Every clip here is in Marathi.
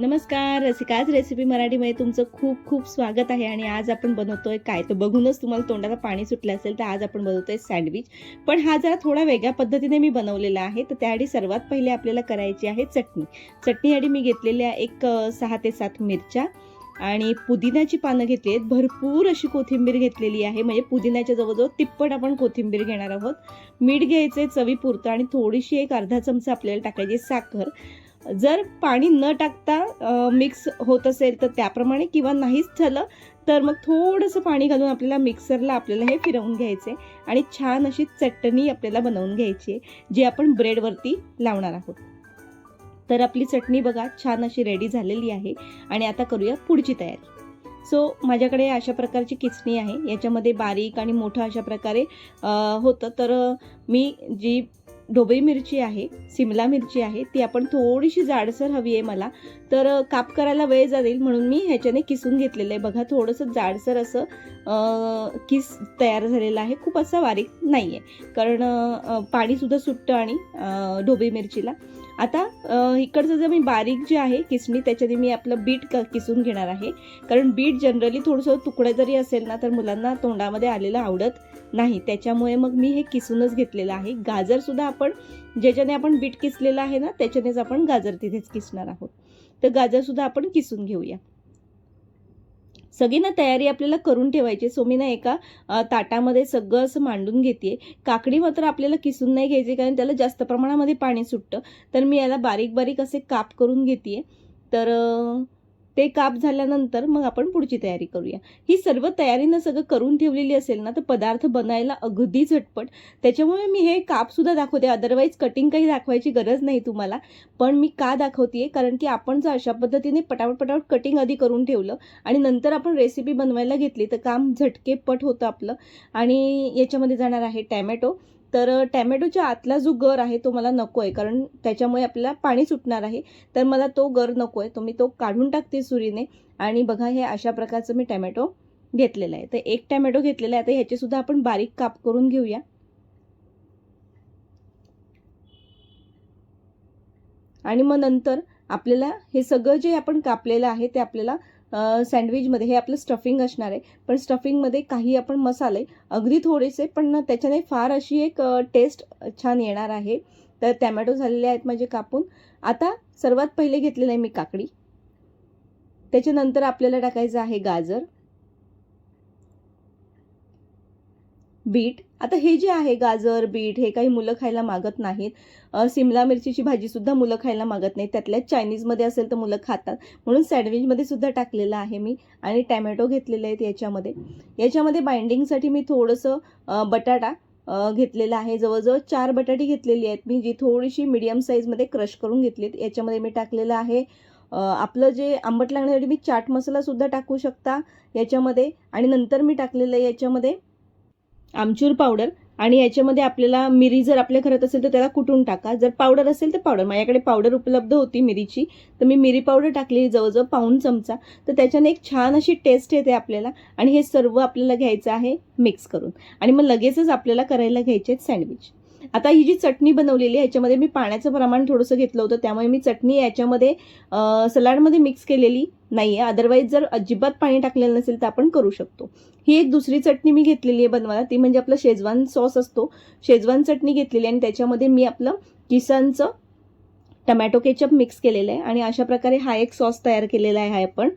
नमस्कार रसिकाज रेसिपी मराठीमध्ये तुमचं खूप खूप स्वागत आहे आणि आज आपण बनवतोय काय? तर बघूनच तुम्हाला तोंडाला पाणी सुटलं असेल तर आज आपण बनवतोय सँडविच पण हा जरा थोडा वेगळ्या पद्धतीने मी बनवलेला आहे. तर त्यासाठी सर्वात पहिले आपल्याला करायची आहे चटणी. चटणीसाठी मी घेतलेल्या एक सहा ते सात मिरच्या आणि पुदिन्याची पानं घेतली आहेत. भरपूर अशी कोथिंबीर घेतलेली आहे. म्हणजे पुदिन्याच्या जवळजवळ तिप्पट आपण कोथिंबीर घेणार आहोत. मीठ घ्यायचे चवीपुरतं आणि थोडीशी एक अर्धा चमचा आपल्याला टाकायची साखर. जर पाणी न टाकता मिक्स होत असेल तर त्याप्रमाणे किंवा नाहीच झालं तर मग थोडंसं पाणी घालून आपल्याला मिक्सरला आपल्याला हे फिरवून घ्यायचे आणि छान अशी चटणी आपल्याला बनवून घ्यायची आहे जी आपण ब्रेडवरती लावणार आहोत. तर आपली चटणी बघा छान अशी रेडी झालेली आहे आणि आता करूया पुढची तयारी. सो माझ्याकडे अशा प्रकारची किचणी आहे याच्यामध्ये बारीक आणि मोठं अशा प्रकारे होतं. तर मी जी ढोबळी मिरची आहे सिमला मिरची आहे ती आपण थोडीशी जाडसर हवी आहे मला. तर काप करायला वेळ जाईल म्हणून मी ह्याच्याने किसून घेतलेलं आहे. बघा थोडंसं जाडसर असं किस तयार झालेलं आहे. खूप असं बारीक नाही आहे कारण पाणीसुद्धा सुटतं आणि अ, ढोबळी मिरचीला. आता इकडचं जर मी बारीक जे आहे किसणी त्याच्याने मी आपलं बीट क किसून घेणार आहे. कारण बीट जनरली थोडंसं तुकडं जरी असेल ना तर मुलांना तोंडामध्ये आलेलं आवडत नाही. त्याच्यामुळे मग मी हे किसूनच घेतलेलं आहे. गाजरसुद्धा आपण ज्याच्याने आपण बीट किसलेलं आहे ना त्याच्यानेच आपण गाजर तिथेच किसणार आहोत. तर गाजरसुद्धा आपण किसून घेऊया. सगळी ना तयारी आपल्याला करून ठेवायची सो मी ना एका ताटामध्ये सगळं असं मांडून घेते काकडी मात्र आपल्याला किसून नाही घ्यायची कारण त्याला जास्त प्रमाणामध्ये पाणी सुटतं. तर मी याला बारीक बारीक असे काप करून घेते तर ते काप झाल्यानंतर मग आपण पुढची तयारी करूया. ही सर्व तयारीनं सगळं करून ठेवलेली असेल ना तर पदार्थ बनायला अगदी झटपट. त्याच्यामुळे मी हे कापसुद्धा दाखवते. अदरवाईज कटिंग काही दाखवायची गरज नाही तुम्हाला. पण मी का दाखवते कारण की आपण जर अशा पद्धतीने पटापट पटापट कटिंग आधी करून ठेवलं आणि नंतर आपण रेसिपी बनवायला घेतली तर काम झटकेपट होतं आपलं. आणि याच्यामध्ये जाणार आहे टॅमॅटो. तर टॅमॅटोच्या आतला जो गर आहे तो मला नको आहे कारण त्याच्यामुळे आपल्याला पाणी सुटणार आहे. तर मला तो गर नको आहे तो मी तो काढून टाकते सुरीने. आणि बघा हे अशा प्रकारचं मी टॅमॅटो घेतलेला आहे. तर एक टॅमॅटो घेतलेला आहे. तर ह्याचेसुद्धा आपण बारीक काप करून घेऊया. आणि मग नंतर आपल्याला हे सगळं जे आपण कापलेलं आहे ते आपल्याला सँडविचमध्ये हे आपलं स्टफिंग असणार आहे. पण स्टफिंगमध्ये काही आपण मसाले अगदी थोडेसे पण त्याच्याने फार अशी एक टेस्ट छान येणार आहे. तर टॅमॅटो झालेले आहेत माझे कापून. आता सर्वात पहिले घेतलेलं आहे मी काकडी. त्याच्यानंतर आपल्याला टाकायचं आहे गाजर. बीट. आता हे जे आहे गाजर बीट हे काही मुलं खायला मागत नाहीत. सिमला मिरचीची भाजीसुद्धा मुलं खायला मागत नाहीत. त्यातल्या चायनीजमध्ये असेल तर मुलं खातात. म्हणून सँडविचमध्ये सुद्धा टाकलेलं आहे मी. आणि टॅमॅटो घेतलेले आहेत याच्यामध्ये. याच्यामध्ये बाइंडिंगसाठी मी थोडंसं बटाटा घेतलेला आहे. जवळजवळ चार बटाटी घेतलेली आहेत मी जी थोडीशी मिडियम साईजमध्ये क्रश करून घेतली आहेत याच्यामध्ये मी टाकलेलं आहे आपलं जे आंबट लागण्यासाठी मी चाट मसालासुद्धा टाकू शकता याच्यामध्ये. आणि नंतर मी टाकलेलं आहे याच्यामध्ये आमचूर पावडर आणि याच्यामध्ये आपल्याला मिरी जर आपल्या घरात असेल तर त्याला कुटून टाका. जर पावडर असेल तर पावडर माझ्याकडे पावडर उपलब्ध होती मिरीची. तर मी मिरी पावडर टाकली जवळजवळ पाऊण चमचा. तर त्याच्याने एक छान अशी टेस्ट येते आपल्याला. आणि हे सर्व आपल्याला घ्यायचं आहे मिक्स करून. आणि मग लगेचच आपल्याला करायला घ्यायचे आहेत सँडविच आता ही जी चटणी बनवलेली आहे याच्यामध्ये मी पाण्याचं प्रमाण थोडंसं घेतलं होतं त्यामुळे मी चटणी याच्यामध्ये सलाडमध्ये मिक्स केलेली नाही आहे अदरवाईज जर अजिबात पाणी टाकलेलं नसेल तर आपण करू शकतो. ही एक दुसरी चटणी मी घेतलेली आहे बनवायला. ती म्हणजे आपलं शेजवान सॉस असतो. शेजवान चटणी घेतलेली आहे आणि त्याच्यामध्ये मी आपलं किसानचं टमॅटो केचप मिक्स केलेलं आहे. आणि अशा प्रकारे हा एक सॉस तयार केलेला आहे आपण.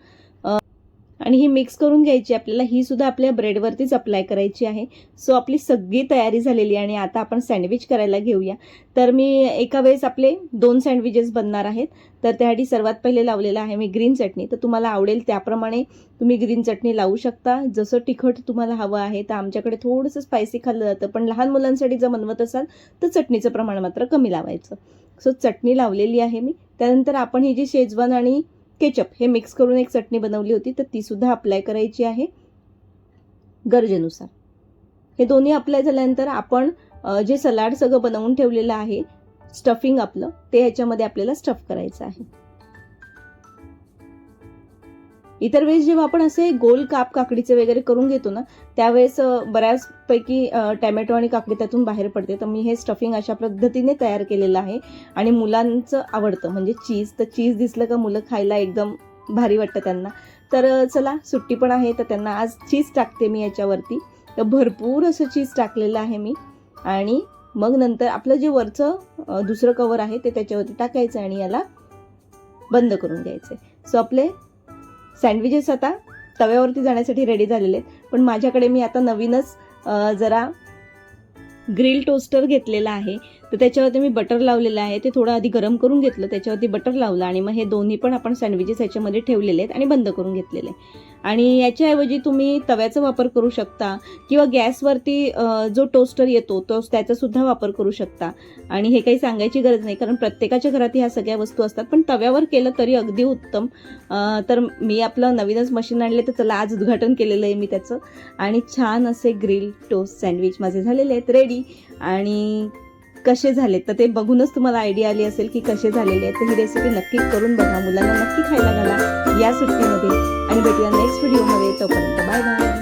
आणि ही मिक्स करून घ्यायची आपल्याला ही सुद्धा आपल्या ब्रेडवरतीच अप्लाय करायची आहे. सो आपली सगळी तयारी झालेली आणि आता आपण सँडविच करायला घेऊया. तर मी एका वेळेस आपले दोन सँडविचेस बनणार आहेत. तर त्यासाठी सर्वात पहिले लावलेलं आहे मी ग्रीन चटणी. तर तुम्हाला आवडेल त्याप्रमाणे तुम्ही ग्रीन चटणी लावू शकता. जसं तिखट तुम्हाला हवं आहे तर आमच्याकडे थोडंसं स्पायसी खाल्लं जातं. पण लहान मुलांसाठी जर बनवत असाल तर चटणीचं प्रमाण मात्र कमी लावायचं. सो चटणी लावलेली आहे मी. त्यानंतर आपण ही जी शेजवान आणि केचप हे मिक्स करून एक चटणी बनवली होती तर ती सुद्धा अप्लाय करायची आहे गरजेनुसार. हे दोन्ही अप्लाय झाल्यानंतर आपण जे सलाड सगळं बनवून ठेवलेलं आहे स्टफिंग आपलं ते याच्यामध्ये आपल्याला स्टफ करायचं आहे. इतर वेळेस जेव्हा आपण असे गोल काप काकडीचे वगैरे करून घेतो ना त्यावेळेस बऱ्याचपैकी टॅमॅटो आणि काकडी त्यातून बाहेर पडते. तर मी हे स्टफिंग अशा पद्धतीने तयार केलेलं आहे आणि मुलांचं आवडतं. म्हणजे चीज तर चीज दिसलं का मुलं खायला एकदम भारी वाटतं त्यांना. तर चला सुट्टी पण आहे तर त्यांना आज चीज टाकते मी याच्यावरती. तर भरपूर असं चीज टाकलेलं आहे मी. आणि मग नंतर आपलं जे वरचं दुसरं कवर आहे ते त्याच्यावरती टाकायचं आणि याला बंद करून घ्यायचे सो आपले सँडविचेस आता तव्यावरती जाण्यासाठी रेडी झालेले आहेत. पण माझ्याकडे मी आता नवीनच जरा ग्रिल टोस्टर घेतलेला आहे. तर त्याच्यावरती मी बटर लावलेलं आहे. ते थोडं आधी गरम करून घेतलं. त्याच्यावरती बटर लावलं आणि मग हे दोन्ही पण आपण सँडविचेस याच्यामध्ये ठेवलेले आहेत आणि बंद करून घेतलेले आहे. आणि याच्याऐवजी तुम्ही तव्याचा वापर करू शकता किंवा गॅसवरती जो टोस्टर येतो तो त्याचासुद्धा वापर करू शकता. आणि हे काही सांगायची गरज नाही कारण प्रत्येकाच्या घरात ह्या सगळ्या वस्तू असतात. पण तव्यावर केलं तरी अगदी उत्तम. तर मी आपलं नवीनच मशीन आणले तर चला आज उद्घाटन केलेलं आहे मी त्याचं. आणि छान असे ग्रिल टोस्ट सँडविच माझे झालेले आहेत. रेडी आणि कसे झाले? तर ते बघूनच तुम्हाला आयडिया आली असेल की कसे झालेले आहेत. तर ही रेसिपी नक्की करून बघा मुलांना. नक्की खायला घाला या सुट्टीमध्ये. आणि भेटूया नेक्स्ट व्हिडिओमध्ये तोपर्यंत बाय बाय